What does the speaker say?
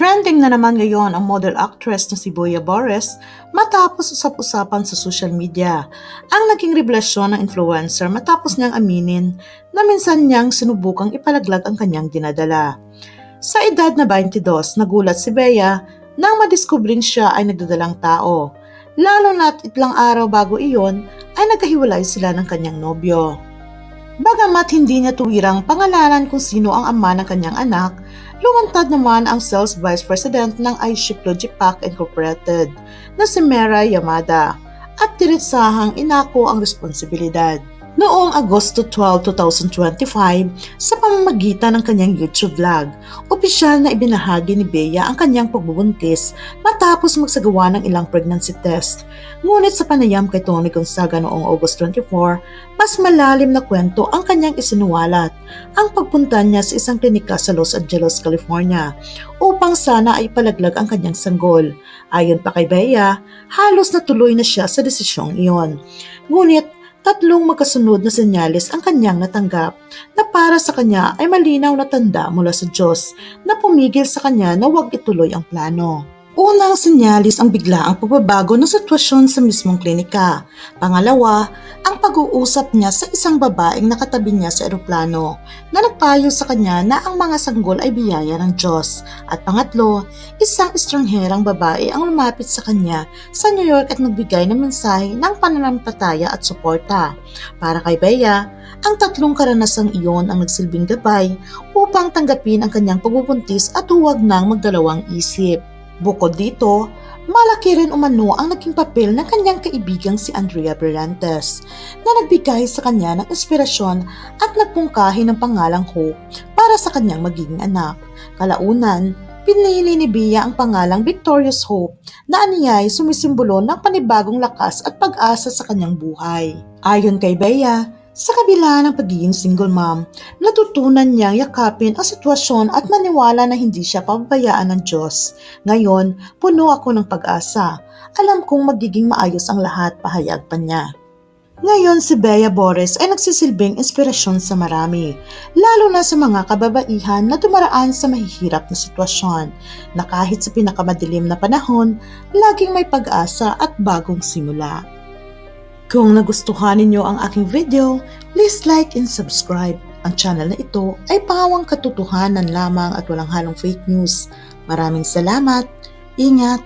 Trending na naman ngayon ang model actress na si Boya Boris matapos usap-usapan sa social media. Ang naging revelasyon ng influencer matapos niyang aminin na minsan niyang sinubukang ipalaglag ang kanyang dinadala. Sa edad na 22, nagulat si Bea nang madiskubring siya ay nagdadalang tao. Lalo na't itlang araw bago iyon ay nagkahiwalay sila ng kanyang nobyo. Bagamat hindi niya tuwirang pangalanan kung sino ang ama ng kanyang anak, lumantad naman ang sales vice president ng iShip Logipack Incorporated na si Mera Yamada at diretsahang inako ang responsibilidad. Noong Agosto 12, 2025, sa pamamagitan ng kanyang YouTube vlog, opisyal na ibinahagi ni Bea ang kanyang pagbubuntis matapos magsagawa ng ilang pregnancy test. Ngunit sa panayam kay Tony Gonzaga noong August 24, mas malalim na kwento ang kanyang isinuwalat. Ang pagpunta niya sa isang klinika sa Los Angeles, California upang sana ay palaglag ang kanyang sanggol. Ayon pa kay Bea, halos natuloy na siya sa desisyong iyon. Ngunit tatlong magkasunod na senyales ang kanyang natanggap na para sa kanya ay malinaw na tanda mula sa Diyos na pumigil sa kanya na huwag ituloy ang plano. Unang senyalis ang biglaang pagbabago ng sitwasyon sa mismong klinika. Pangalawa, ang pag-uusap niya sa isang babaeng nakatabi niya sa eroplano na nagpayo sa kanya na ang mga sanggol ay biyaya ng Diyos. At pangatlo, isang estrangherang babae ang lumapit sa kanya sa New York at nagbigay ng mensahe ng pananampalataya at suporta. Para kay Bea, ang tatlong karanasang iyon ang nagsilbing gabay upang tanggapin ang kanyang pagbubuntis at huwag nang magdalawang isip. Bukod dito, malaki rin umano ang naging papel ng kanyang kaibigang si Andrea Berlantes na nagbigay sa kanya ng inspirasyon at nagpungkahi ng pangalang Hope para sa kanyang magiging anak. Kalaunan, pinili ni Bia ang pangalang Victorious Hope na aniyay sumisimbolo ng panibagong lakas at pag-asa sa kanyang buhay. Ayon kay Bea, sa kabila ng pagiging single mom, natutunan niyang yakapin ang sitwasyon at maniwala na hindi siya pababayaan ng Diyos. Ngayon, puno ako ng pag-asa. Alam kong magiging maayos ang lahat, pahayag pa niya. Ngayon si Bea Boris ay nagsisilbing inspirasyon sa marami, lalo na sa mga kababaihan na dumaraan sa mahihirap na sitwasyon, na kahit sa pinakamadilim na panahon, laging may pag-asa at bagong simula. Kung nagustuhan ninyo ang aking video, please like and subscribe. Ang channel na ito ay pangawang katotohanan lamang at walang halong fake news. Maraming salamat. Ingat.